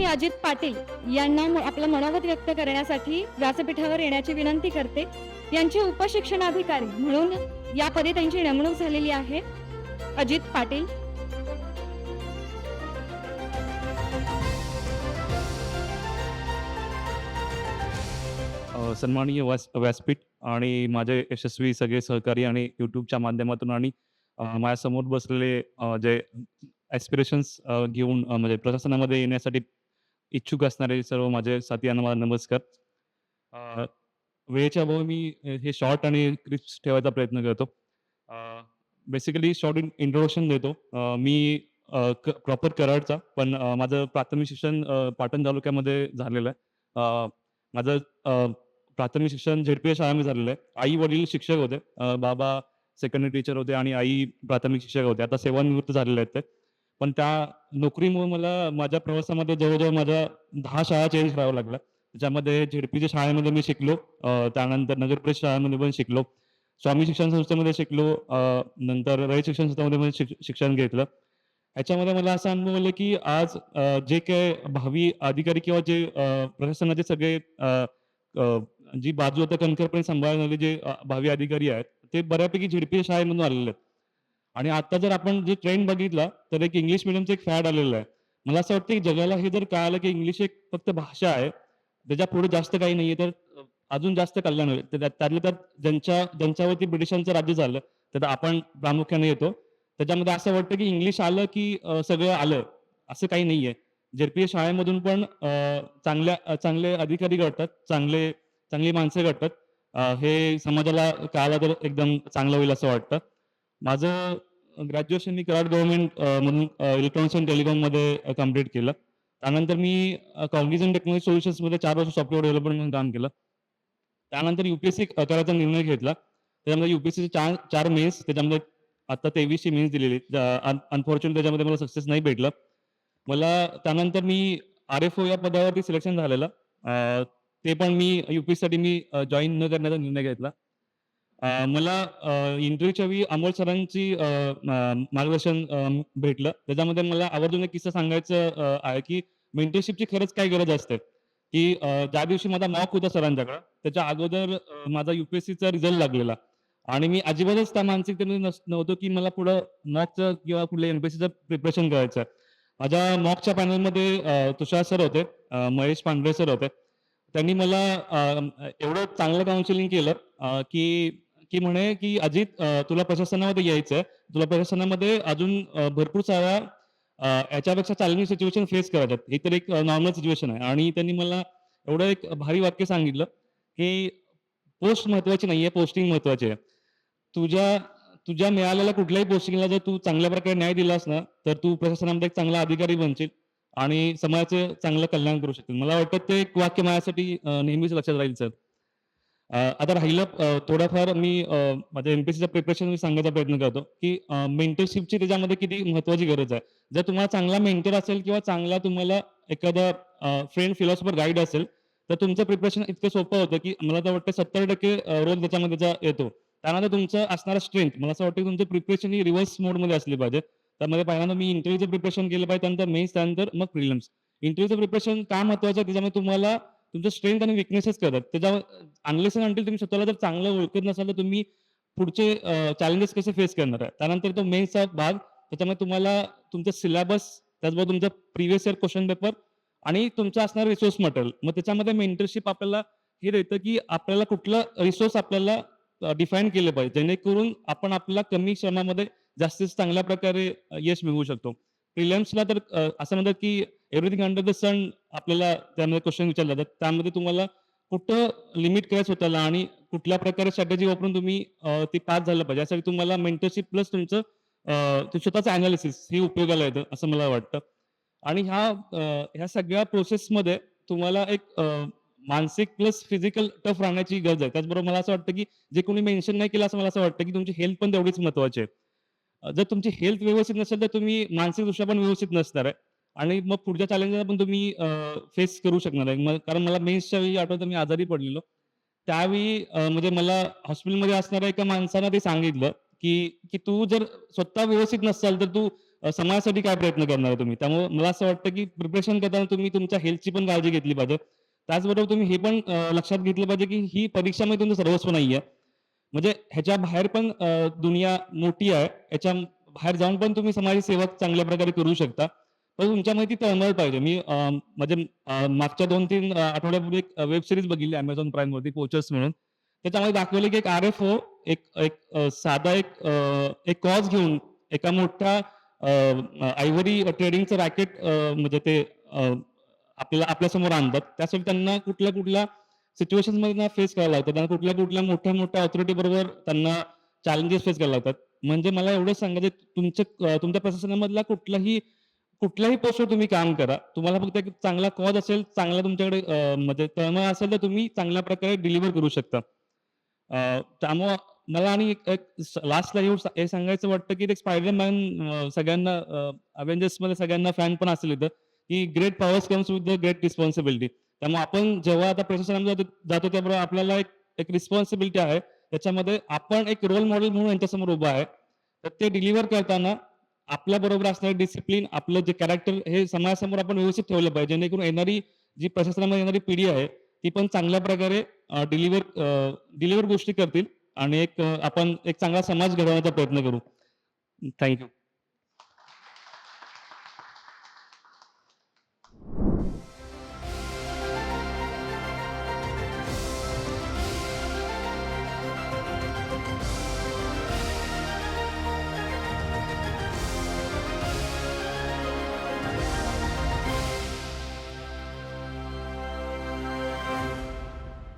मी अजित पाटील यांना आपलं मनोगत व्यक्त करण्यासाठी व्यासपीठावर येण्याची विनंती करते. यांचे उपशिक्षणाधिकारी म्हणून या पदी त्यांची नेमणूक झालेली आहे. अजित पाटील. सन्माननीय व्यास व्यासपीठ आणि माझे यशस्वी सगळे सहकारी आणि युट्यूबच्या माध्यमातून आणि माझ्यासमोर बसलेले जे ॲस्पिरेशन्स घेऊन म्हणजे प्रशासनामध्ये येण्यासाठी इच्छुक असणारे सर्व माझे साथी यांना माझा नमस्कार. वेळेच्या अभावी मी हे शॉर्ट आणि क्रिप्स ठेवायचा प्रयत्न करतो. बेसिकली शॉर्ट इंट्रोडक्शन देतो. मी प्रॉपर कराडचा पण माझं प्राथमिक शिक्षण पाटण तालुक्यामध्ये झालेलं आहे. माझं प्राथमिक शिक्षण झेडपीए शाळेमध्ये झालेलं आहे. आई वडील शिक्षक होते. बाबा सेकंडरी टीचर होते आणि आई प्राथमिक शिक्षक होते. आता सेवानिवृत्त झालेले आहेत ते. पण त्या नोकरीमुळे मला माझ्या प्रवासामध्ये जवळजवळ माझ्या दहा शाळा चेंज करावं लागल्या. त्याच्यामध्ये झेडपीच्या शाळेमध्ये मी शिकलो त्यानंतर नगर परिषद शाळेमध्ये पण शिकलो. स्वामी शिक्षण संस्थेमध्ये शिकलो नंतर रयत शिक्षण संस्थेमध्ये शिक- शिक्षण घेतलं. याच्यामध्ये मला असं अनुभव आलं की आज जे काय भावी अधिकारी किंवा जे प्रशासनाचे सगळे जी बाजू आता कणखरपणे सांभाळणारे जे भावी अधिकारी आहेत ते बऱ्यापैकी झिडपी शाळेमधून आलेले आहेत. आणि आता जर आपण जे ट्रेंड बघितला तर एक इंग्लिश मिडियमचं एक फॅड आलेलं आहे. मला असं वाटतं की जगाला हे जर कळालं की इंग्लिश एक फक्त भाषा आहे त्याच्या पुढे जास्त काही नाहीये तर अजून जास्त कल्याण होईल. तर त्यातल्या त्यात ज्यांच्या ज्यांच्यावरती ब्रिटिशांचं राज्य झालं तर आपण प्रामुख्याने येतो. त्याच्यामध्ये असं वाटतं की इंग्लिश आलं की सगळं आलं असं काही नाहीये. जेडपीए शाळेमधून पण चांगल्या चांगले अधिकारी घडतात चांगले चांगली माणसं घडतात. हे समाजाला कळायला तर एकदम चांगलं होईल असं वाटतं. माझं ग्रॅज्युएशन मी कराड गव्हर्नमेंट म्हणून इलेक्ट्रॉनिक्स अँड टेलिकॉममध्ये कंप्लीट केलं. त्यानंतर मी कॉग्निझन टेक्नॉलॉजी सोल्युशन्समध्ये चार वर्ष सॉफ्टवेअर डेव्हलपमेंट म्हणून काम केलं. त्यानंतर युपीएससी करायचा निर्णय घेतला. त्याच्यामध्ये युपीएससीचे चार चार मेन्स त्याच्यामध्ये आता तेवीसशे मेन्स दिलेली अनफॉर्च्युनेट त्याच्यामध्ये मला सक्सेस नाही भेटलं. मला त्यानंतर मी आर एफ ओ या पदावरती सिलेक्शन झालेलं. ते पण मी युपीएससाठी मी जॉईन न करण्याचा निर्णय घेतला. मला इंटरव्ह्यूच्या वेळी अमोल सरांची मार्गदर्शन भेटलं. त्याच्यामध्ये मला आवर्जून एक किस्सा सांगायचं आहे की मेंटरशिपची खरंच काय गरज असते. की ज्या दिवशी माझा मॉक होता सरांच्याकडे त्याच्या अगोदर माझा युपीएससीचा रिझल्ट लागलेला. आणि मी अजिबातच त्या मानसिकतेमध्ये नस- नव्हतो की मला पुढं मॉकचं किंवा कुठल्या एमपीएससीचं प्रिपरेशन करायचं आहे माझ्या मॉकच्या पॅनलमध्ये तुषार सर होते महेश पांढरे सर होते. त्यांनी मला एवढं चांगलं काउन्सिलिंग केलं की की म्हणे की अजित तुला प्रशासनामध्ये यायचंय. तुला प्रशासनामध्ये अजून भरपूर साऱ्या याच्यापेक्षा चालणी सिच्युएशन फेस करायच्यात हे तर एक नॉर्मल सिच्युएशन आहे. आणि त्यांनी मला एवढं एक भारी वाक्य सांगितलं की पोस्ट महत्वाची नाहीये पोस्टिंग महत्वाची आहे. तुझ्या तुझ्या मिळालेल्या कुठल्याही पोस्टिंगला जर तू चांगल्या प्रकारे न्याय दिलास ना तर तू प्रशासनामध्ये एक चांगला अधिकारी बनशील आणि समाजाचं चांगलं कल्याण करू शकतील मला वाटतं ते एक वाक्य माझ्यासाठी नेहमीच लक्षात राहील सर. आता राहिलं थोडंफार मी माझ्या एमपीसीचं प्रिपरेशन मी सांगायचा प्रयत्न करतो की मेंटरशिपची त्याच्यामध्ये किती महत्वाची गरज आहे. जर तुम्हाला चांगला मेंटर असेल किंवा चांगला तुम्हाला एखादा फ्रेंड फिलॉसॉफर गाईड असेल तर तुमचं प्रिपरेशन इतकं सोपं होतं की मला तर वाटतं सत्तर टक्के रोल त्याच्यामध्ये येतो. त्यानंतर तुमचं असणारा स्ट्रेंथ मला असं वाटतं की तुमचं प्रिपरेशन ही रिव्हर्स मोडमध्ये असली पाहिजे. त्यामध्ये पहिल्यांदा मी इंटरव्ह्यूचं प्रिपरेशन केलं पाहिजे त्यानंतर मेन्स त्यानंतर मग प्रिलिम्स इंटरव्ह्यूचं प्रिपरेशन का महत्वाचं आहे त्याच्यामध्ये तुम्हाला तुमचं स्ट्रेंथ आणि विकनेसेस करतात त्याच्या अनलेस अनटिल तुम्ही स्वतःला जर चांगलं ओळखत नसाल तर तुम्ही पुढचे चॅलेंजेस कसे फेस करणार आहे? त्यानंतर तो मेन्सचा भाग त्याच्यामध्ये तुम्हाला तुमचं सिलेबस त्याचबरोबर तुमचं प्रिव्हियस इयर क्वेश्चन पेपर आणि तुमचा असणार रिसोर्स मटेरियल मग त्याच्यामध्ये मेंटरशिप आपल्याला हे देतं की आपल्याला कुठलं रिसोर्स आपल्याला डिफाईन केले पाहिजे. जेणेकरून आपण आपल्याला कमी श्रमामध्ये जास्तीत चांगल्या प्रकारे यश मिळवू शकतो. प्रिलियम्सला तर असं म्हणतात की एव्हरीथिंग अंडर द सन आपल्याला त्यामध्ये क्वेश्चन विचारले जातात. त्यामध्ये तुम्हाला कुठं लिमिट करायचं स्वतःला आणि कुठल्या प्रकारे स्ट्रॅटेजी वापरून तुम्ही ते पास झालं पाहिजे? यासाठी तुम्हाला मेंटरशिप प्लस तुमचं स्वतःचं अनालिसिस हे उपयोगाला येतं असं मला वाटतं. आणि ह्या ह्या सगळ्या प्रोसेसमध्ये तुम्हाला एक मानसिक प्लस फिजिकल टफ राहण्याची गरज आहे. त्याचबरोबर मला असं वाटतं की जे कोणी मेन्शन नाही केलं असं मला असं वाटतं की तुमची हेल्थ पण तेवढीच महत्वाची आहे. जर तुमची हेल्थ व्यवस्थित नसेल तर तुम्ही मानसिकदृष्ट्या पण व्यवस्थित नसणार आहे. आणि मग पुढच्या चॅलेंजला पण तुम्ही फेस करू शकणार आहे. मग कारण मला मेन्सच्या वेळी आठवतं मी आजारी पडलेलो. त्यावेळी म्हणजे मला हॉस्पिटलमध्ये असणाऱ्या एका माणसानं ते सांगितलं की की तू जर स्वतः व्यवस्थित नसाल तर तू समाजासाठी काय प्रयत्न करणार आहे तुम्ही? त्यामुळे मला असं वाटतं की प्रिपरेशन करताना तुम्ही तुमच्या हेल्थची पण काळजी घेतली पाहिजे. त्याचबरोबर तुम्ही हे पण लक्षात घेतलं पाहिजे की ही परीक्षामध्ये म्हणजे तुमचं सर्वस्व नाही आहे म्हणजे ह्याच्या बाहेर पण दुनिया मोठी आहे. ह्याच्या बाहेर जाऊन पण तुम्ही समाजसेवा सेवा चांगल्या प्रकारे करू शकता. पण तुमच्यामध्ये ती तळमळ पाहिजे. मी म्हणजे मागच्या दोन तीन आठवड्यापूर्वी एक वेब सिरीज बघितली अमेझॉन प्राईम वरती पोचर्स म्हणून. त्याच्यामध्ये दाखवले की एक आर एफ ओ एक एक साधा एक एक कॉज घेऊन एका मोठ्या आयव्हरी ट्रेडिंगचं रॅकेट म्हणजे ते आपल्याला आपल्यासमोर आणतात. त्यासाठी त्यांना कुठल्या कुठल्या सिच्युएशनमध्ये फेस करायला लागतात त्यांना कुठल्या कुठल्या मोठ्या मोठ्या ऑथॉरिटी बरोबर त्यांना चॅलेंजेस फेस करायला लागतात म्हणजे मला एवढं सांगायचं तुमच्या तुमच्या प्रशासनामधला कुठलाही कुठल्याही पोस्टवर तुम्ही काम करा. तुम्हाला फक्त एक चांगला कॉज असेल चांगला तुमच्याकडे म्हणजे तळमळ असेल तर तुम्ही चांगल्या प्रकारे डिलिव्हर करू शकता. त्यामुळं मला आणि एक लास्टला येऊन हे सांगायचं वाटतं की एक स्पायडरमॅन सगळ्यांना अवेंजर्समध्ये सगळ्यांना फॅन पण असेल इथं. की great powers comes with the great responsibility त्यामुळे आपण जेव्हा आता प्रशासनामध्ये जातो जातो त्याबरोबर आपल्याला एक एक रिस्पॉन्सिबिलिटी आहे. त्याच्यामध्ये आपण एक रोल मॉडेल म्हणून यांच्यासमोर उभा आहे. तर ते डिलिव्हर करताना आपल्या बरोबर असणारे डिसिप्लिन आपलं जे कॅरेक्टर हे समाजासमोर आपण व्यवस्थित ठेवलं पाहिजे. जेणेकरून येणारी जी प्रशासनामध्ये येणारी पिढी आहे ती पण चांगल्या प्रकारे डिलिव्हर डिलिव्हर गोष्टी करतील आणि एक आपण एक चांगला समाज घडवण्याचा प्रयत्न करू. थँक्यू